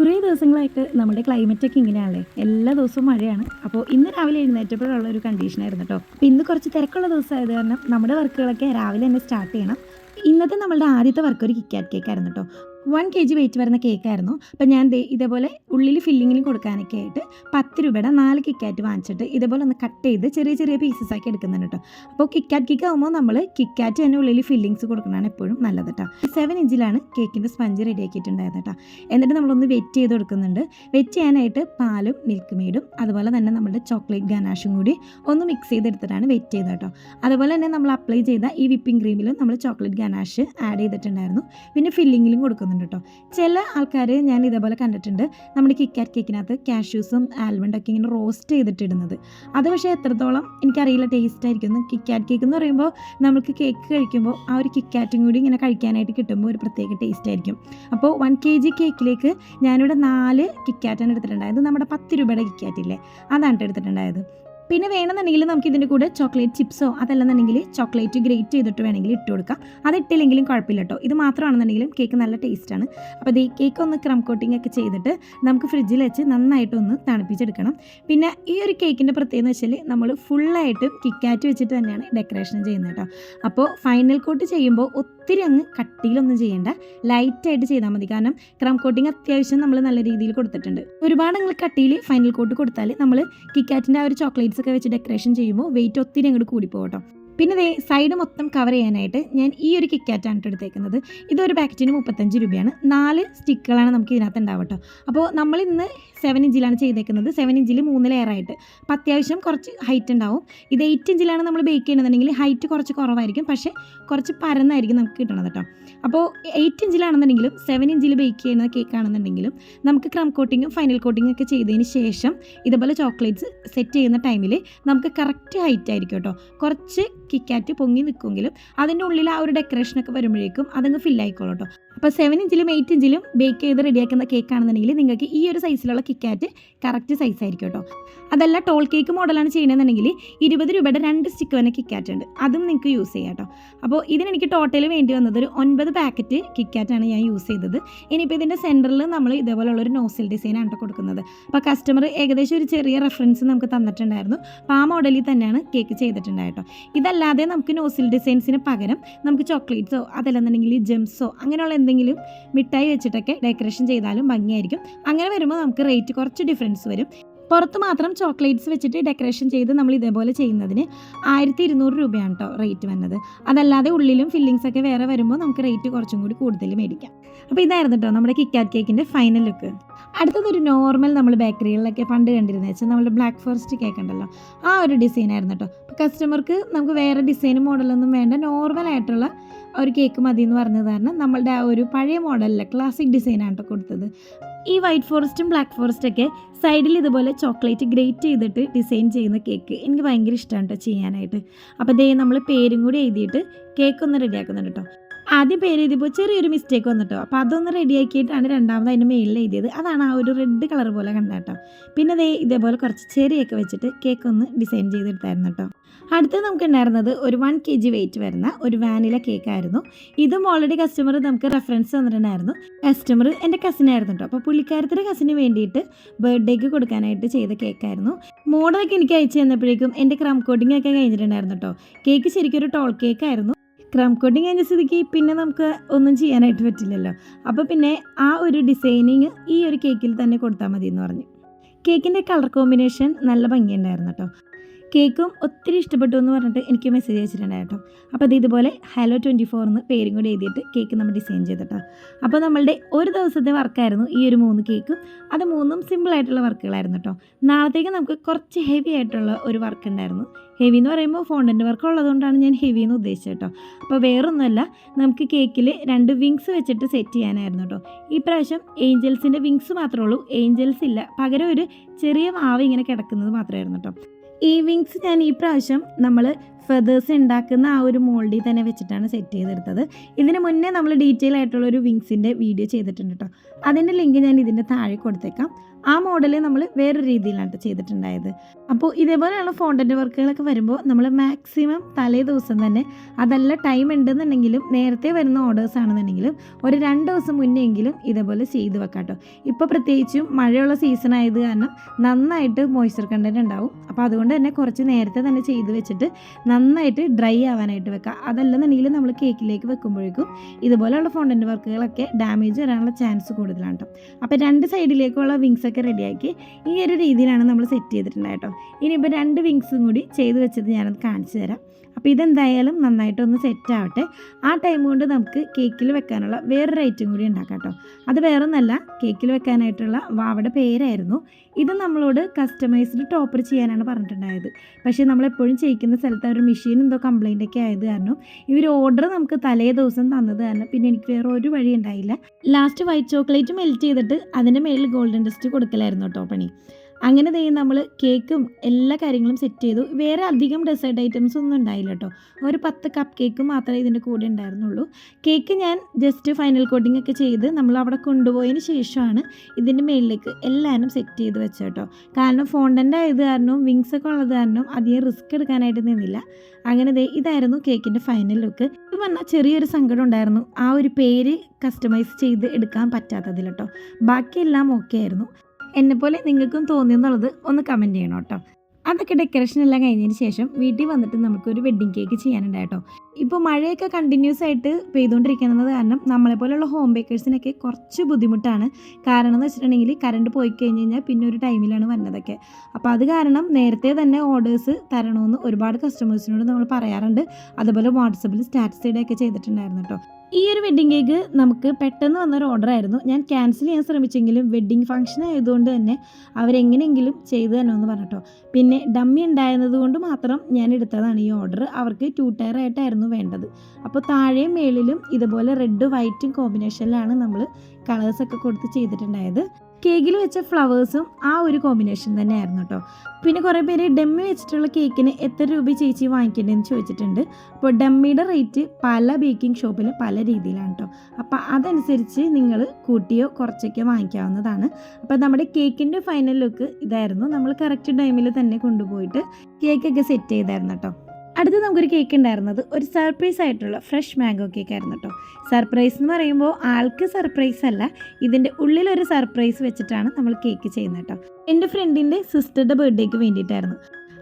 കുറേ ദിവസങ്ങളായിട്ട് നമ്മുടെ ക്ലൈമറ്റൊക്കെ ഇങ്ങനെയാണല്ലേ? എല്ലാ ദിവസവും മഴയാണ്. അപ്പോൾ ഇന്ന് രാവിലെ എഴുന്നേറ്റപ്പോഴുള്ള ഒരു കണ്ടീഷനായിരുന്നു കേട്ടോ അപ്പോൾ ഇന്ന് കുറച്ച് തിരക്കുള്ള ദിവസമായത് കാരണം നമ്മുടെ വർക്കുകളൊക്കെ രാവിലെ തന്നെ സ്റ്റാർട്ട് ചെയ്യണം. ഇന്നത്തെ നമ്മളുടെ ആദ്യത്തെ വർക്ക് ഒരു കിക്കാറ്റ് കേക്ക് ആയിരുന്നു കേട്ടോ വൺ കെ ജി വെയിറ്റ് വരുന്ന കേക്കായിരുന്നു അപ്പോൾ ഞാൻ ഇതേപോലെ ഉള്ളിൽ ഫില്ലിങ്ങിൽ കൊടുക്കാനൊക്കെ ആയിട്ട് പത്ത് രൂപയുടെ നാല് കിക്കാറ്റ് വാങ്ങിച്ചിട്ട് ഇതേപോലെ ഒന്ന് കട്ട് ചെയ്ത് ചെറിയ ചെറിയ പീസസ് ആക്കി എടുക്കുന്നുണ്ട് കേട്ടോ അപ്പോൾ കിക്കാറ്റ് കേക്ക് ആകുമ്പോൾ നമ്മൾ കിക്കാറ്റ് തന്നെ ഉള്ളിൽ ഫില്ലിങ്സ് കൊടുക്കുന്നതാണ് എപ്പോഴും നല്ലത് കേട്ടോ സെവൻ ഇഞ്ചിലാണ് കേക്കിന്റെ സ്പഞ്ച് റെഡി ആക്കിയിട്ടുണ്ടായത് കേട്ടോ എന്നിട്ട് നമ്മളൊന്ന് വെറ്റ് ചെയ്ത് കൊടുക്കുന്നുണ്ട്. വെറ്റ് ചെയ്യാനായിട്ട് പാലും മിൽക്ക് മെയ്ഡും അതുപോലെ തന്നെ നമ്മുടെ ചോക്ലേറ്റ് ഗനാഷും കൂടി ഒന്ന് മിക്സ് ചെയ്തെടുത്തിട്ടാണ് വെറ്റ് ചെയ്തത് കേട്ടോ അതുപോലെ തന്നെ നമ്മൾ അപ്ലൈ ചെയ്ത ഈ വിപ്പിംഗ് ക്രീമിലും നമ്മൾ ചോക്ലേറ്റ് ഗനാഷ് ആഡ് ചെയ്തിട്ടുണ്ടായിരുന്നു. പിന്നെ ഫില്ലിങ്ങിലും കൊടുക്കുന്നുണ്ട്. കേട്ടോ ചില ആൾക്കാർ ഞാൻ ഇതേപോലെ കണ്ടിട്ടുണ്ട്. നമ്മുടെ കിക്കാറ്റ് കേക്കിനകത്ത് കാഷ്യൂസും ആൽമണ്ടൊക്കെ ഇങ്ങനെ റോസ്റ്റ് ചെയ്തിട്ടിടുന്നത്. അത് പക്ഷേ എത്രത്തോളം എനിക്കറിയില്ല ടേസ്റ്റ് ആയിരിക്കും. കിക്കാറ്റ് കേക്ക് എന്ന് പറയുമ്പോൾ നമുക്ക് കേക്ക് കഴിക്കുമ്പോൾ ആ ഒരു കിക്കാറ്റും കൂടി ഇങ്ങനെ കഴിക്കാനായിട്ട് കിട്ടുമ്പോൾ ഒരു പ്രത്യേക ടേസ്റ്റ് ആയിരിക്കും. അപ്പോൾ വൺ കെ ജി കേക്കിലേക്ക് ഞാനിവിടെ നാല് കിക്കാറ്റാണ് എടുത്തിട്ടുണ്ടായത്. നമ്മുടെ പത്ത് രൂപയുടെ കിക്കാറ്റ് ഇല്ലേ? അതാണ് എടുത്തിട്ടുണ്ടായത്. പിന്നെ വേണമെന്നുണ്ടെങ്കിൽ നമുക്ക് ഇതിന്റെ കൂടെ ചോക്ലേറ്റ് ചിപ്സോ അതല്ലെന്നുണ്ടെങ്കിൽ ചോക്ലേറ്റ് ഗ്രേറ്റ് ചെയ്തിട്ട് വേണമെങ്കിൽ ഇട്ട് കൊടുക്കാം. അത് ഇട്ടില്ലെങ്കിലും കുഴപ്പമില്ല കേട്ടോ ഇത് മാത്രമാണെന്നുണ്ടെങ്കിലും കേക്ക് നല്ല ടേസ്റ്റാണ് അപ്പോൾ ഈ കേക്ക് ഒന്ന് ക്രം കോട്ടിംഗ് ഒക്കെ ചെയ്തിട്ട് നമുക്ക് ഫ്രിഡ്ജിൽ വെച്ച് നന്നായിട്ടൊന്ന് തണുപ്പിച്ചെടുക്കണം. പിന്നെ ഈ ഒരു കേക്കിന്റെ പ്രത്യേകത എന്ന് വെച്ചാൽ നമ്മൾ ഫുള്ളായിട്ടും കിക്കാറ്റ് വെച്ചിട്ട് തന്നെയാണ് ഡെക്കറേഷൻ ചെയ്യുന്നത് കേട്ടോ അപ്പോൾ ഫൈനൽ കോട്ട് ചെയ്യുമ്പോൾ ഒത്തിരി അങ്ങ് കട്ടിയിലൊന്നും ചെയ്യേണ്ട ലൈറ്റായിട്ട് ചെയ്താൽ മതി. കാരണം ക്രം കോട്ടിങ് അത്യാവശ്യം നമ്മൾ നല്ല രീതിയിൽ കൊടുത്തിട്ടുണ്ട്. ഒരുപാട് നിങ്ങൾ കട്ടിയിൽ ഫൈനൽ കോട്ട് കൊടുത്താൽ നമ്മൾ കിക്കാറ്റിന്റെ ആ ഒരു ചോക്ലേറ്റ്സ് ഒക്കെ വെച്ച് ഡെക്കറേഷൻ ചെയ്യുമ്പോൾ വെയിറ്റ് ഒത്തിരി അങ്ങോട്ട് കൂടിപ്പോകട്ടോ കേട്ടോ. പിന്നെ ഇതേ സൈഡ് മൊത്തം കവർ ചെയ്യാനായിട്ട് ഞാൻ ഈ ഒരു കിക്കാറ്റാണ് എടുത്തേക്കുന്നത്. ഇതൊരു പാക്കറ്റിന് മുപ്പത്തഞ്ച് രൂപയാണ്. നാല് സ്റ്റിക്കുകളാണ് നമുക്ക് ഇതിനകത്ത് ഉണ്ടാവുക കേട്ടോ. അപ്പോൾ നമ്മൾ ഇന്ന് സെവൻ ഇഞ്ചിലാണ് ചെയ്തേക്കുന്നത്. സെവൻ ഇഞ്ചിൽ മൂന്ന് ലെയറായിട്ട് അപ്പോൾ അത്യാവശ്യം കുറച്ച് ഹൈറ്റ് ഉണ്ടാവും. ഇത് എയ്റ്റ് ഇഞ്ചിലാണ് നമ്മൾ ബേക്ക് ചെയ്യണമെന്നുണ്ടെങ്കിൽ ഹൈറ്റ് കുറച്ച് കുറവായിരിക്കും. പക്ഷേ കുറച്ച് പരന്നായിരിക്കും നമുക്ക് കിട്ടണത് കേട്ടോ. അപ്പോൾ എയ്റ്റ് ഇഞ്ചിലാണെന്നുണ്ടെങ്കിലും സെവൻ ഇഞ്ചിൽ ബേക്ക് ചെയ്യുന്ന കേക്ക് ആണെന്നുണ്ടെങ്കിലും നമുക്ക് ക്രം കോട്ടിങ്ങും ഫൈനൽ കോട്ടിങ്ങും ഒക്കെ ചെയ്തതിന് ശേഷം ഇതുപോലെ ചോക്ലേറ്റ്സ് സെറ്റ് ചെയ്യുന്ന ടൈമിൽ നമുക്ക് കറക്റ്റ് ഹൈറ്റ് ആയിരിക്കും കേട്ടോ. കുറച്ച് കിക്കാറ്റ് പൊങ്ങി നിൽക്കുമെങ്കിലും അതിന്റെ ഉള്ളിൽ ആ ഒരു ഡെക്കറേഷനൊക്കെ വരുമ്പോഴേക്കും അതങ്ങ് ഫില്ലായിക്കോളും കേട്ടോ അപ്പോൾ സെവൻ ഇഞ്ചിലും എയ്റ്റ് ഇഞ്ചിലും ബേക്ക് ചെയ്ത് റെഡിയാക്കുന്ന കേക്ക് ആണെന്നുണ്ടെങ്കിൽ നിങ്ങൾക്ക് ഈ ഒരു സൈസിലുള്ള കിക്കാറ്റ് കറക്റ്റ് സൈസ് ആയിരിക്കും കേട്ടോ അതല്ല ടോൾ കേക്ക് മോഡലാണ് ചെയ്യണമെന്നുണ്ടെങ്കിൽ ഇരുപത് രൂപയുടെ രണ്ട് സ്റ്റിക്ക് വന്ന കിക്കാറ്റ് ഉണ്ട്. അതും നിങ്ങൾക്ക് യൂസ് ചെയ്യാം കേട്ടോ അപ്പോൾ ഇതിനെനിക്ക് ടോട്ടൽ വേണ്ടി വന്നത് ഒരു ഒൻപത് പാക്കറ്റ് കിക്കാറ്റാണ് ഞാൻ യൂസ് ചെയ്തത്. ഇനിയിപ്പോൾ ഇതിന്റെ സെന്ററിൽ നമ്മൾ ഇതേപോലുള്ള ഒരു നോസിൽ ഡിസൈനാണ് കേട്ടോ കൊടുക്കുന്നത്. അപ്പോൾ കസ്റ്റമർ ഏകദേശം ഒരു ചെറിയ റെഫറൻസ് നമുക്ക് തന്നിട്ടുണ്ടായിരുന്നു. അപ്പോൾ ആ മോഡലിൽ തന്നെയാണ് കേക്ക് ചെയ്തിട്ടുണ്ടായിട്ടോ ഇതല്ലാതെ നമുക്ക് നോസിൽ ഡിസൈൻസിന് പകരം നമുക്ക് ചോക്ലേറ്റ്സോ അതല്ലെന്നുണ്ടെങ്കിൽ ജെംസോ അങ്ങനെയുള്ള എന്തെങ്കിലും മിഠായി വെച്ചിട്ടൊക്കെ ഡെക്കറേഷൻ ചെയ്താലും ഭംഗിയായിരിക്കും. അങ്ങനെ വരുമ്പോൾ നമുക്ക് റേറ്റ് കുറച്ച് ഡിഫറൻസ് വരും. പുറത്ത് മാത്രം ചോക്ലേറ്റ്സ് വെച്ചിട്ട് ഡെക്കറേഷൻ ചെയ്ത് നമ്മൾ ഇതേപോലെ ചെയ്യുന്നതിന് ആയിരത്തി ഇരുന്നൂറ് രൂപയാണ് കേട്ടോ റേറ്റ് വന്നത്. അതല്ലാതെ ഉള്ളിലും ഫില്ലിങ്സ് ഒക്കെ വേറെ വരുമ്പോൾ നമുക്ക് റേറ്റ് കുറച്ചും കൂടി കൂടുതൽ മേടിക്കാം. അപ്പോൾ ഇതായിരുന്നു കേട്ടോ നമ്മുടെ കിക്കാറ്റ് കേക്കിന്റെ ഫൈനൽ ലുക്ക് അടുത്തതൊരു നോർമൽ നമ്മൾ ബേക്കറികളിലൊക്കെ പണ്ട് കണ്ടിരുന്ന വെച്ചാൽ നമ്മുടെ ബ്ലാക്ക് ഫോറസ്റ്റ് കേക്ക് ഉണ്ടല്ലോ. ആ ഒരു ഡിസൈൻ ആയിരുന്നു കേട്ടോ അപ്പോൾ കസ്റ്റമർക്ക് നമുക്ക് വേറെ ഡിസൈൻ മോഡലൊന്നും വേണ്ട നോർമൽ ആയിട്ടുള്ള ഒരു കേക്ക് മതി എന്ന് പറഞ്ഞത് കാരണം നമ്മളുടെ ആ ഒരു പഴയ മോഡലിലെ ക്ലാസിക് ഡിസൈനാണ് കേട്ടോ കൊടുത്തത്. ഈ വൈറ്റ് ഫോറസ്റ്റും ബ്ലാക്ക് ഫോറസ്റ്റൊക്കെ സൈഡിൽ ഇതുപോലെ ചോക്ലേറ്റ് ഗ്രേറ്റ് ചെയ്തിട്ട് ഡിസൈൻ ചെയ്യുന്ന കേക്ക് എനിക്ക് ഭയങ്കര ഇഷ്ടമാണ് കേട്ടോ ചെയ്യാനായിട്ട്. അപ്പോൾ ദേ നമ്മൾ പേരും കൂടി എഴുതിയിട്ട് കേക്ക് ഒന്ന് റെഡിയാക്കുന്നുണ്ട് കേട്ടോ. ആദ്യം പേര് എഴുതിയപ്പോൾ ചെറിയൊരു മിസ്റ്റേക്ക് വന്നിട്ടോ. അപ്പോൾ അതൊന്ന് റെഡിയാക്കിയിട്ടാണ് രണ്ടാമത് അതിന്റെ മെയിലിൽ എഴുതിയത്. അതാണ് ആ ഒരു റെഡ് കളർ പോലെ കണ്ടത് കേട്ടോ. പിന്നെ ദേ ഇതേപോലെ കുറച്ച് ചെറിയൊക്കെ വെച്ചിട്ട് കേക്ക് ഒന്ന് ഡിസൈൻ ചെയ്തെടുത്തായിരുന്നു കേട്ടോ. അടുത്ത് നമുക്ക് ഉണ്ടായിരുന്നത് ഒരു വൺ കെ ജി വെയിറ്റ് വരുന്ന ഒരു വാനില കേക്ക് ആയിരുന്നു. ഇതും ഓൾറെഡി കസ്റ്റമർ നമുക്ക് റെഫറൻസ് തന്നിട്ടുണ്ടായിരുന്നു. കസ്റ്റമർ എന്റെ കസിനായിരുന്നു കേട്ടോ. അപ്പോൾ പുള്ളിക്കാരത്തിന്റെ കസിന് വേണ്ടിയിട്ട് ബർത്ത്ഡേക്ക് കൊടുക്കാനായിട്ട് ചെയ്ത കേക്കായിരുന്നു മോഡലൊക്കെ എനിക്ക് അയച്ചു തന്നപ്പോഴേക്കും എന്റെ ക്രം കോട്ടിംഗ് ഒക്കെ കഴിഞ്ഞിട്ടുണ്ടായിരുന്നു കേട്ടോ. കേക്ക് ശരിക്കും ഒരു ടോൾ കേക്കായിരുന്നു ക്രം കോട്ടിങ് കഴിഞ്ഞ സ്ഥിതിക്ക് പിന്നെ നമുക്ക് ഒന്നും ചെയ്യാനായിട്ട് പറ്റില്ലല്ലോ. അപ്പോൾ പിന്നെ ആ ഒരു ഡിസൈനിങ് ഈ ഒരു കേക്കിൽ തന്നെ കൊടുത്താൽ മതി എന്ന് പറഞ്ഞു കേക്കിന്റെ കളർ കോമ്പിനേഷൻ നല്ല ഭംഗിയുണ്ടായിരുന്നു കേട്ടോ. കേക്കും ഒത്തിരി ഇഷ്ടപ്പെട്ടു എന്ന് പറഞ്ഞിട്ട് എനിക്ക് മെസ്സേജ് അയച്ചിട്ടുണ്ടായി കേട്ടോ. അപ്പോൾ അത് ഇതുപോലെ ഹലോ ട്വന്റി ഫോർ എന്ന് പേരും കൂടി എഴുതിയിട്ട് കേക്ക് നമ്മൾ ഡിസൈൻ ചെയ്തിട്ടോ. അപ്പോൾ നമ്മളുടെ ഒരു ദിവസത്തെ വർക്കായിരുന്നു ഈ ഒരു മൂന്ന് കേക്കും അത് മൂന്നും സിമ്പിൾ ആയിട്ടുള്ള വർക്കുകളായിരുന്നു കേട്ടോ. നാളത്തേക്ക് നമുക്ക് കുറച്ച് ഹെവി ആയിട്ടുള്ള ഒരു വർക്ക് ഉണ്ടായിരുന്നു. ഹെവി എന്ന് പറയുമ്പോൾ ഫോണ്ടന്റ് വർക്ക് ഉള്ളതുകൊണ്ടാണ് ഞാൻ ഹെവി എന്ന് ഉദ്ദേശിച്ചത് കേട്ടോ. അപ്പോൾ വേറൊന്നുമല്ല നമുക്ക് കേക്കിൽ രണ്ട് വിങ്സ് വെച്ചിട്ട് സെറ്റ് ചെയ്യാനായിരുന്നു കേട്ടോ. ഈ പ്രാവശ്യം ഏഞ്ചൽസിന്റെ വിങ്സ് മാത്രമേ ഉള്ളൂ. ഏഞ്ചൽസ് ഇല്ല. പകരം ഒരു ചെറിയ മാവ് ഇങ്ങനെ കിടക്കുന്നത് മാത്രമായിരുന്നു കേട്ടോ. ഈ വിങ്സ് ഞാൻ ഈ പ്രാവശ്യം നമ്മൾ ഫെതേഴ്സ് ഉണ്ടാക്കുന്ന ആ ഒരു മോൾഡിൽ തന്നെ വെച്ചിട്ടാണ് സെറ്റ് ചെയ്തെടുത്തത്. ഇതിന് മുന്നേ നമ്മൾ ഡീറ്റെയിൽ ആയിട്ടുള്ള ഒരു വിങ്സിന്റെ വീഡിയോ ചെയ്തിട്ടുണ്ട് കേട്ടോ അതിന്റെ ലിങ്ക് ഞാൻ ഇതിന്റെ താഴെ കൊടുത്തേക്കാം. ആ മോഡൽ നമ്മൾ വേറൊരു രീതിയിലാണ് ട്ടോ ചെയ്തിട്ടുണ്ടായത്. അപ്പോൾ ഇതേപോലെയുള്ള ഫോണ്ടന്റ് വർക്കുകളൊക്കെ വരുമ്പോൾ നമ്മൾ മാക്സിമം തലേ ദിവസം തന്നെ അതല്ല ടൈം ഉണ്ടെന്നുണ്ടെങ്കിലും നേരത്തെ വരുന്ന ഓർഡേഴ്സ് ആണെന്നുണ്ടെങ്കിലും ഒരു രണ്ട് ദിവസം മുന്നേ എങ്കിലും ഇതേപോലെ ചെയ്ത് വെക്കാം കേട്ടോ ഇപ്പോൾ പ്രത്യേകിച്ചും മഴയുള്ള സീസൺ ആയത് കാരണം നന്നായിട്ട് മോയ്സ്ചർ കണ്ടന്റ് ഉണ്ടാവും. അപ്പോൾ അതുകൊണ്ട് തന്നെ കുറച്ച് നേരത്തെ തന്നെ ചെയ്ത് വെച്ചിട്ട് നന്നായിട്ട് ഡ്രൈ ആവാനായിട്ട് വെക്കുക. അതല്ലെന്നുണ്ടെങ്കിൽ നമ്മൾ കേക്കിലേക്ക് വെക്കുമ്പോഴേക്കും ഇതുപോലെയുള്ള ഫോണ്ടന്റ് വർക്കുകളൊക്കെ ഡാമേജ് വരാനുള്ള ചാൻസ് കൂടുതലാണ് കേട്ടോ അപ്പോൾ രണ്ട് സൈഡിലേക്കുള്ള വിങ്സ് ഒക്കെ റെഡിയാക്കി ഈ ഒരു രീതിയിലാണ് നമ്മൾ സെറ്റ് ചെയ്തിട്ടുണ്ടായിട്ടോ ഇനിയിപ്പോൾ രണ്ട് വിങ്സും കൂടി ചെയ്ത് വെച്ചത് ഞാനത് കാണിച്ചു തരാം. അപ്പോൾ ഇതെന്തായാലും നന്നായിട്ടൊന്ന് സെറ്റ് ആവട്ടെ ആ ടൈം കൊണ്ട് നമുക്ക് കേക്കിൽ വെക്കാനുള്ള വേറൊരു ഐറ്റം കൂടി ഉണ്ടാക്കാം കേട്ടോ. അത് വേറൊന്നല്ല കേക്കിൽ വെക്കാനായിട്ടുള്ള വാവയുടെ പേരായിരുന്നു. ഇത് നമ്മളോട് കസ്റ്റമൈസ്ഡ് ടോപ്പർ ചെയ്യാനാണ് പറഞ്ഞിട്ടുണ്ടായത്. പക്ഷേ നമ്മളെപ്പോഴും ചെയ്യിക്കുന്ന സ്ഥലത്ത് ഒരു മെഷീൻ എന്തോ കംപ്ലൈന്റ് ഒക്കെ ആയത് കാരണം ഇവർ ഓർഡർ നമുക്ക് തലേ ദിവസം തന്നത് കാരണം പിന്നെ എനിക്ക് വേറെ ഒരു വഴി ഉണ്ടായില്ല. ലാസ്റ്റ് വൈറ്റ് ചോക്ലേറ്റ് മെൽറ്റ് ചെയ്തിട്ട് അതിന്റെ മേളിൽ ഗോൾഡൻ ഡസ്റ്റ് കൊടുക്കലായിരുന്നു കേട്ടോ പണി. അങ്ങനെ ദേ നമ്മൾ കേക്കും എല്ലാ കാര്യങ്ങളും സെറ്റ് ചെയ്തു. വേറെ അധികം ഡെസേർട്ട് ഐറ്റംസ് ഒന്നും ഉണ്ടായില്ല കേട്ടോ ഒരു പത്ത് കപ്പ് കേക്ക് മാത്രമേ ഇതിന്റെ കൂടെ ഉണ്ടായിരുന്നുള്ളൂ. കേക്ക് ഞാൻ ജസ്റ്റ് ഫൈനൽ കോട്ടിംഗ് ഒക്കെ ചെയ്ത് നമ്മൾ അവിടെ കൊണ്ടുപോയതിന് ശേഷമാണ് ഇതിന്റെ മേളിലേക്ക് എല്ലാവരും സെറ്റ് ചെയ്ത് വെച്ചത് കേട്ടോ കാരണം ഫോണ്ടന്റ് ആയത് കാരണവും വിങ്സ് ഒക്കെ ഉള്ളത് കാരണം അധികം റിസ്ക് എടുക്കാനായിട്ട് നിന്നില്ല. അങ്ങനെ ദേ ഇതായിരുന്നു കേക്കിന്റെ ഫൈനൽ ലുക്ക് ഇത് പറഞ്ഞാൽ ചെറിയൊരു സങ്കടം ഉണ്ടായിരുന്നു. ആ ഒരു പേര് കസ്റ്റമൈസ് ചെയ്ത് എടുക്കാൻ പറ്റാത്തതിൽ കേട്ടോ ബാക്കിയെല്ലാം ഓക്കെ ആയിരുന്നു. എന്നെപ്പോലെ നിങ്ങൾക്കും തോന്നിയെന്നുള്ളത് ഒന്ന് കമന്റ് ചെയ്യണം കേട്ടോ. അതൊക്കെ ഡെക്കറേഷൻ എല്ലാം കഴിഞ്ഞതിന് ശേഷം വീട്ടിൽ വന്നിട്ട് നമുക്കൊരു വെഡ്ഡിങ് കേക്ക് ചെയ്യാനുണ്ടായിട്ടോ ഇപ്പോൾ മഴയൊക്കെ കണ്ടിന്യൂസ് ആയിട്ട് പെയ്തുകൊണ്ടിരിക്കുന്നത് കാരണം നമ്മളെപ്പോലെയുള്ള ഹോം ബേക്കേഴ്സിനൊക്കെ കുറച്ച് ബുദ്ധിമുട്ടാണ്. കാരണം എന്ന് വെച്ചിട്ടുണ്ടെങ്കിൽ കറണ്ട് പോയി കഴിഞ്ഞ് കഴിഞ്ഞാൽ പിന്നെ ഒരു ടൈമിലാണ് വന്നതൊക്കെ. അപ്പോൾ അത് കാരണം നേരത്തെ തന്നെ ഓർഡേഴ്സ് തരണമെന്ന് ഒരുപാട് കസ്റ്റമേഴ്സിനോട് നമ്മൾ പറയാറുണ്ട്. അതുപോലെ വാട്സപ്പിൽ സ്റ്റാറ്റസ് ഇടുകയൊക്കെ ചെയ്തിട്ടുണ്ടായിരുന്നു കേട്ടോ. ഈ ഒരു വെഡ്ഡിങ് കേക്ക് നമുക്ക് പെട്ടെന്ന് വന്നൊരു ഓർഡർ ആയിരുന്നു. ഞാൻ ക്യാൻസൽ ചെയ്യാൻ ശ്രമിച്ചെങ്കിലും വെഡ്ഡിങ് ഫംഗ്ഷൻ ആയതുകൊണ്ട് തന്നെ അവരെങ്ങനെയെങ്കിലും ചെയ്തു തന്നെയെന്ന് പറഞ്ഞിട്ടോ. പിന്നെ ഡമ്മി ഉണ്ടായിരുന്നത് കൊണ്ട് മാത്രം ഞാൻ എടുത്തതാണ് ഈ ഓർഡർ അവർക്ക് ടു ടയർ ആയിട്ടായിരുന്നു വേണ്ടത്. അപ്പോൾ താഴെയും മേളിലും ഇതുപോലെ റെഡ് വൈറ്റും കോമ്പിനേഷനിലാണ് നമ്മൾ കളേഴ്സൊക്കെ കൊടുത്ത് ചെയ്തിട്ടുണ്ടായത്. കേക്കിൽ വെച്ച ഫ്ലവേഴ്സും ആ ഒരു കോമ്പിനേഷൻ തന്നെയായിരുന്നു കേട്ടോ. പിന്നെ കുറേ പേര് ഡമ്മി വെച്ചിട്ടുള്ള കേക്കിന് എത്ര രൂപ ചേച്ചി വാങ്ങിക്കേണ്ടതെന്ന് ചോദിച്ചിട്ടുണ്ട്. അപ്പോൾ ഡമ്മിയുടെ റേറ്റ് പല ബേക്കിംഗ് ഷോപ്പിലും പല രീതിയിലാണ് കേട്ടോ. അപ്പോൾ അതനുസരിച്ച് നിങ്ങൾ കൂട്ടിയോ കുറച്ചൊക്കെ വാങ്ങിക്കാവുന്നതാണ്. അപ്പോൾ നമ്മുടെ കേക്കിന്റെ ഫൈനൽ ലുക്ക് ഇതായിരുന്നു. നമ്മൾ കറക്റ്റ് ടൈമിൽ തന്നെ കൊണ്ടുപോയിട്ട് കേക്കൊക്കെ സെറ്റ് ചെയ്തായിരുന്നു കേട്ടോ. അടുത്ത് നമുക്കൊരു കേക്ക് ഉണ്ടായിരുന്നത്. ഒരു സർപ്രൈസ് ആയിട്ടുള്ള ഫ്രഷ് മാംഗോ കേക്ക് ആയിരുന്നു കേട്ടോ സർപ്രൈസ് എന്ന് പറയുമ്പോൾ ആൾക്ക് സർപ്രൈസ് അല്ല ഇതിന്റെ ഉള്ളിലൊരു സർപ്രൈസ് വെച്ചിട്ടാണ് നമ്മൾ കേക്ക് ചെയ്യുന്നത് കേട്ടോ എന്റെ ഫ്രണ്ടിന്റെ സിസ്റ്ററുടെ ബർത്ത്ഡേക്ക് വേണ്ടിയിട്ടായിരുന്നു.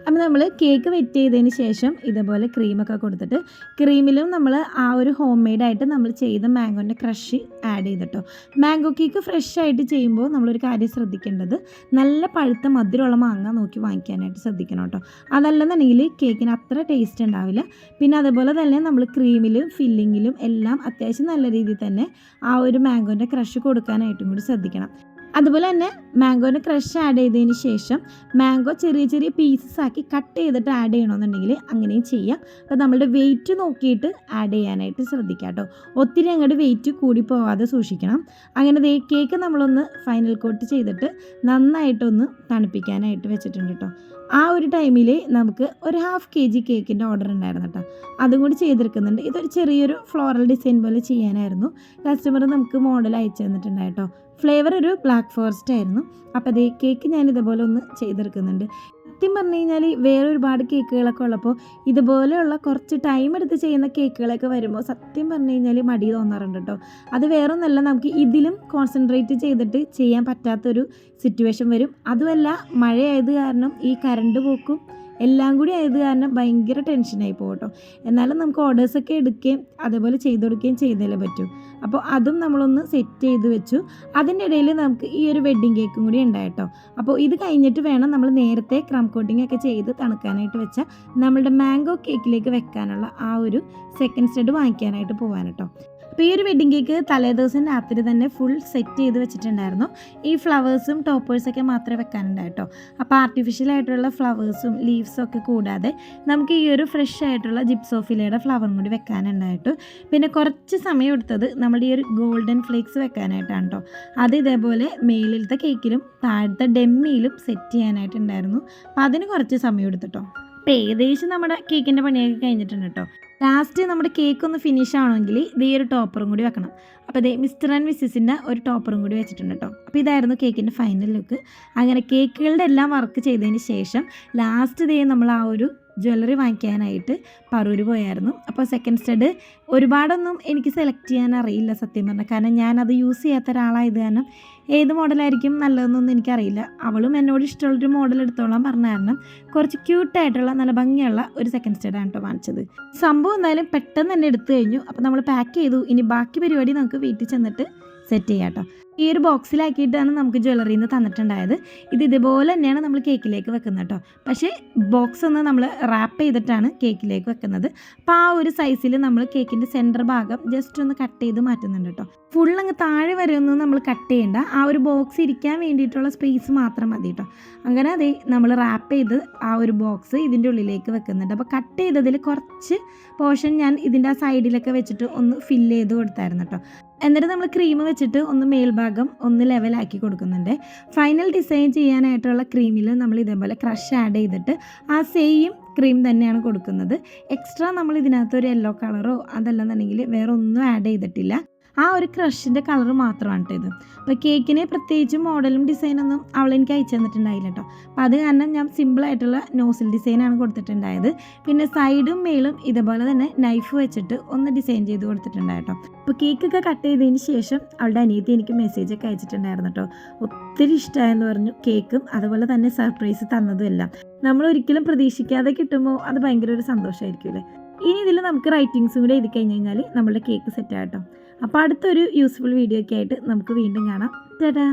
അപ്പോൾ നമ്മൾ കേക്ക് വെറ്റ് ചെയ്തതിന് ശേഷം ഇതേപോലെ ക്രീമൊക്കെ കൊടുത്തിട്ട് ക്രീമിലും നമ്മൾ ആ ഒരു ഹോം മെയ്ഡായിട്ട് നമ്മൾ ചെയ്ത മാംഗോന്റെ ക്രഷ് ആഡ് ചെയ്തിട്ടോ. മാംഗോ കേക്ക് ഫ്രഷ് ആയിട്ട് ചെയ്യുമ്പോൾ നമ്മളൊരു കാര്യം ശ്രദ്ധിക്കേണ്ടത് നല്ല പഴുത്ത മധുരമുള്ള മാങ്ങ നോക്കി വാങ്ങിക്കാനായിട്ട് ശ്രദ്ധിക്കണം കേട്ടോ. അതല്ലെന്നുണ്ടെങ്കിൽ കേക്കിന് അത്ര ടേസ്റ്റ് ഉണ്ടാവില്ല. പിന്നെ അതുപോലെ തന്നെ നമ്മൾ ക്രീമിലും ഫില്ലിങ്ങിലും എല്ലാം അത്യാവശ്യം നല്ല രീതിയിൽ തന്നെ ആ ഒരു മാംഗോന്റെ ക്രഷ് കൊടുക്കാനായിട്ടും കൂടി ശ്രദ്ധിക്കണം. അതുപോലെ തന്നെ മാംഗോനെ ക്രഷ് ആഡ് ചെയ്തതിന് ശേഷം മാംഗോ ചെറിയ ചെറിയ പീസസ് ആക്കി കട്ട് ചെയ്തിട്ട് ആഡ് ചെയ്യണമെന്നുണ്ടെങ്കിൽ അങ്ങനെയും ചെയ്യാം. അപ്പോൾ നമ്മളുടെ വെയിറ്റ് നോക്കിയിട്ട് ആഡ് ചെയ്യാനായിട്ട് ശ്രദ്ധിക്കുക കേട്ടോ ഒത്തിരി അങ്ങോട്ട് വെയിറ്റ് കൂടി പോവാതെ സൂക്ഷിക്കണം. അങ്ങനെ ദേ കേക്ക് നമ്മളൊന്ന് ഫൈനൽ കോട്ട് ചെയ്തിട്ട് നന്നായിട്ടൊന്ന് തണുപ്പിക്കാനായിട്ട് വെച്ചിട്ടുണ്ട് കേട്ടോ ആ ഒരു ടൈമിൽ നമുക്ക് ഒരു ഹാഫ് കെ ജി കേക്കിന്റെ ഓർഡർ ഉണ്ടായിരുന്നു കേട്ടോ അതും കൂടി ചെയ്തെടുക്കുന്നുണ്ട് ഇതൊരു ചെറിയൊരു ഫ്ലോറൽ ഡിസൈൻ പോലെ ചെയ്യാനായിരുന്നു. കസ്റ്റമർ നമുക്ക് മോഡൽ അയച്ചു തന്നിട്ടുണ്ടായിട്ടോ ഫ്ലേവർ ഒരു ബ്ലാക്ക് ഫോറസ്റ്റ് ആയിരുന്നു. അപ്പോൾ അതേ കേക്ക് ഞാൻ ഇതുപോലെ ഒന്ന് ചെയ്തെടുക്കുന്നുണ്ട്. സത്യം പറഞ്ഞു കഴിഞ്ഞാൽ വേറെ ഒരുപാട് കേക്കുകളൊക്കെ ഉള്ളപ്പോൾ ഇതുപോലെയുള്ള കുറച്ച് ടൈം എടുത്ത് ചെയ്യുന്ന കേക്കുകളൊക്കെ വരുമ്പോൾ സത്യം പറഞ്ഞു കഴിഞ്ഞാൽ മടി തോന്നാറുണ്ട് കേട്ടോ അത് വേറെ ഒന്നല്ല നമുക്ക് ഇതിലും കോൺസെൻട്രേറ്റ് ചെയ്തിട്ട് ചെയ്യാൻ പറ്റാത്തൊരു സിറ്റുവേഷൻ വരും. അതുമല്ല മഴയായത് കാരണം ഈ കറണ്ട് പോക്കും എല്ലാം കൂടി ആയത് കാരണം ഭയങ്കര ടെൻഷനായി പോകും കേട്ടോ എന്നാലും നമുക്ക് ഓർഡേഴ്സൊക്കെ എടുക്കുകയും അതേപോലെ ചെയ്ത് കൊടുക്കുകയും ചെയ്തേലേ പറ്റൂ. അപ്പോൾ അതും നമ്മളൊന്ന് സെറ്റ് ചെയ്ത് വെച്ചു. അതിന്റെ ഇടയിൽ നമുക്ക് ഈ ഒരു വെഡ്ഡിങ് കേക്കും കൂടി ഉണ്ടായിട്ടോ അപ്പോൾ ഇത് കഴിഞ്ഞിട്ട് വേണം നമ്മൾ നേരത്തെ ക്രം കോട്ടിംഗ് ഒക്കെ ചെയ്ത് തണുക്കാനായിട്ട് വെച്ച നമ്മളുടെ മാംഗോ കേക്കിലേക്ക് വെക്കാനുള്ള ആ ഒരു സെക്കൻഡ് സ്റ്റെഡ് വാങ്ങിക്കാനായിട്ട് പോകാൻ കേട്ടോ അപ്പോൾ ഈ ഒരു കേക്ക് തലേദിവസം രാത്രി തന്നെ ഫുൾ സെറ്റ് ചെയ്ത് വെച്ചിട്ടുണ്ടായിരുന്നു. ഈ ഫ്ലവേഴ്സും ടോപ്പേഴ്സൊക്കെ മാത്രമേ വെക്കാനുണ്ടായിട്ടോ അപ്പോൾ ആർട്ടിഫിഷ്യൽ ആയിട്ടുള്ള ഫ്ലവേഴ്സും ലീവ്സും ഒക്കെ കൂടാതെ നമുക്ക് ഈ ഒരു ഫ്രഷ് ആയിട്ടുള്ള ജിപ്സോഫിലയുടെ ഫ്ലവറും കൂടി വെക്കാനുണ്ടായിട്ടു പിന്നെ കുറച്ച് സമയം എടുത്തത് നമ്മുടെ ഈ ഒരു ഗോൾഡൻ ഫ്ലേക്സ് വെക്കാനായിട്ടാണ് കേട്ടോ. അത് ഇതേപോലെ മേലിലത്തെ കേക്കിലും താഴത്തെ ഡെമ്മിയിലും സെറ്റ് ചെയ്യാനായിട്ടുണ്ടായിരുന്നു. അപ്പോൾ അതിന് കുറച്ച് സമയം എടുത്തിട്ടോ അപ്പോൾ ഏകദേശം നമ്മുടെ കേക്കിന്റെ പണിയൊക്കെ കഴിഞ്ഞിട്ടുണ്ട് കേട്ടോ. ലാസ്റ്റ് നമ്മുടെ കേക്ക് ഒന്ന് ഫിനിഷ് ആണെങ്കിൽ ഇതേ ഒരു ടോപ്പറും കൂടി വെക്കണം. അപ്പോൾ ഇതേ മിസ്റ്റർ ആൻഡ് മിസ്സിന്റെ ഒരു ടോപ്പറും കൂടി വെച്ചിട്ടുണ്ട് കേട്ടോ അപ്പോൾ ഇതായിരുന്നു കേക്കിന്റെ ഫൈനൽ ലുക്ക് അങ്ങനെ കേക്കുകളുടെ എല്ലാം വർക്ക് ചെയ്തതിന് ശേഷം ലാസ്റ്റ് ഇതേ നമ്മൾ ആ ഒരു ജ്വല്ലറി വാങ്ങിക്കാനായിട്ട് പറൂര് പോയായിരുന്നു. അപ്പോൾ സെക്കൻഡ് സ്റ്റഡ് ഒരുപാടൊന്നും എനിക്ക് സെലക്ട് ചെയ്യാൻ അറിയില്ല സത്യം പറഞ്ഞാൽ കാരണം ഞാനത് യൂസ് ചെയ്യാത്ത ഒരാളായത് കാരണം ഏത് മോഡലായിരിക്കും നല്ലതെന്നൊന്നും എനിക്കറിയില്ല. അവളും എന്നോട് ഇഷ്ടമുള്ളൊരു മോഡൽ എടുത്തോളാം പറഞ്ഞ കാരണം കുറച്ച് ക്യൂട്ടായിട്ടുള്ള നല്ല ഭംഗിയുള്ള ഒരു സെക്കൻഡ് സ്റ്റഡാണ് കേട്ടോ വാങ്ങിച്ചത്. സംഭവം എന്തായാലും പെട്ടെന്ന് തന്നെ എടുത്തു കഴിഞ്ഞു. അപ്പോൾ നമ്മൾ പാക്ക് ചെയ്തു. ഇനി ബാക്കി പരിപാടി നമുക്ക് വീട്ടിൽ ചെന്നിട്ട് സെറ്റ് ചെയ്യാം കേട്ടോ ഈ ഒരു ബോക്സിലാക്കിയിട്ടാണ് നമുക്ക് ജ്വല്ലറിയിൽ നിന്ന് തന്നിട്ടുണ്ടായത്. ഇത് ഇതുപോലെ തന്നെയാണ് നമ്മൾ കേക്കിലേക്ക് വെക്കുന്നത് കേട്ടോ പക്ഷേ ബോക്സ് ഒന്ന് നമ്മൾ റാപ്പ് ചെയ്തിട്ടാണ് കേക്കിലേക്ക് വെക്കുന്നത്. അപ്പോൾ ആ ഒരു സൈസിൽ നമ്മൾ കേക്കിന്റെ സെന്റർ ഭാഗം ജസ്റ്റ് ഒന്ന് കട്ട് ചെയ്ത് മാറ്റുന്നുണ്ട് കേട്ടോ ഫുൾ അങ്ങ് താഴെ വരെ ഒന്നും നമ്മൾ കട്ട് ചെയ്യേണ്ട. ആ ഒരു ബോക്സ് ഇരിക്കാൻ വേണ്ടിയിട്ടുള്ള സ്പേസ് മാത്രം മതി കേട്ടോ അങ്ങനെ അതേ നമ്മൾ റാപ്പ് ചെയ്ത് ആ ഒരു ബോക്സ് ഇതിന്റെ ഉള്ളിലേക്ക് വെക്കുന്നുണ്ട്. അപ്പോൾ കട്ട് ചെയ്തതിൽ കുറച്ച് പോർഷൻ ഞാൻ ഇതിന്റെ ആ സൈഡിലൊക്കെ വെച്ചിട്ട് ഒന്ന് ഫില്ല് ചെയ്ത് കൊടുത്തായിരുന്നു കേട്ടോ എന്നിട്ട് നമ്മൾ ക്രീം വെച്ചിട്ട് ഒന്ന് മേൽഭാഗം ഒന്ന് ലെവലാക്കി കൊടുക്കുന്നുണ്ട്. ഫൈനൽ ഡിസൈൻ ചെയ്യാനായിട്ടുള്ള ക്രീമിൽ നമ്മൾ ഇതേപോലെ ക്രഷ് ആഡ് ചെയ്തിട്ട് ആ സെയിം ക്രീം തന്നെയാണ് കൊടുക്കുന്നത്. എക്സ്ട്രാ നമ്മൾ ഇതിനകത്ത് ഒരു യെല്ലോ കളറോ അതല്ലെന്നുണ്ടെങ്കിൽ വേറെ ഒന്നും ആഡ് ചെയ്തിട്ടില്ല. ആ ഒരു ക്രഷിന്റെ കളർ മാത്രമാണ് കേട്ടോ ഇത്. അപ്പോൾ കേക്കിന് പ്രത്യേകിച്ച് മോഡലും ഡിസൈനൊന്നും അവൾ എനിക്ക് അയച്ചു തന്നിട്ടുണ്ടായില്ല കേട്ടോ അപ്പോൾ അത് കാരണം ഞാൻ സിമ്പിളായിട്ടുള്ള നോസിൽ ഡിസൈനാണ് കൊടുത്തിട്ടുണ്ടായത്. പിന്നെ സൈഡും മേളും ഇതേപോലെ തന്നെ നൈഫ് വെച്ചിട്ട് ഒന്ന് ഡിസൈൻ ചെയ്ത് കൊടുത്തിട്ടുണ്ടായി കേട്ടോ അപ്പോൾ കേക്കൊക്കെ കട്ട് ചെയ്തതിന് ശേഷം അവളുടെ അനിയത്തി എനിക്ക് മെസ്സേജ് ഒക്കെ അയച്ചിട്ടുണ്ടായിരുന്നു കേട്ടോ ഒത്തിരി ഇഷ്ടമായെന്ന് പറഞ്ഞു കേക്കും അതുപോലെ തന്നെ സർപ്രൈസ് തന്നതും എല്ലാം. നമ്മൾ ഒരിക്കലും പ്രതീക്ഷിക്കാതെ കിട്ടുമ്പോൾ അത് ഭയങ്കര ഒരു സന്തോഷമായിരിക്കും അല്ലേ? ഇനി ഇതിൽ നമുക്ക് റൈറ്റിങ്സും കൂടെ എഴുതി കഴിഞ്ഞ് കഴിഞ്ഞാൽ നമ്മുടെ കേക്ക് സെറ്റ് ആട്ടോ അപ്പോൾ അടുത്തൊരു യൂസ്ഫുൾ വീഡിയോ ഒക്കെ ആയിട്ട് നമുക്ക് വീണ്ടും കാണാം. ചേട്ടാ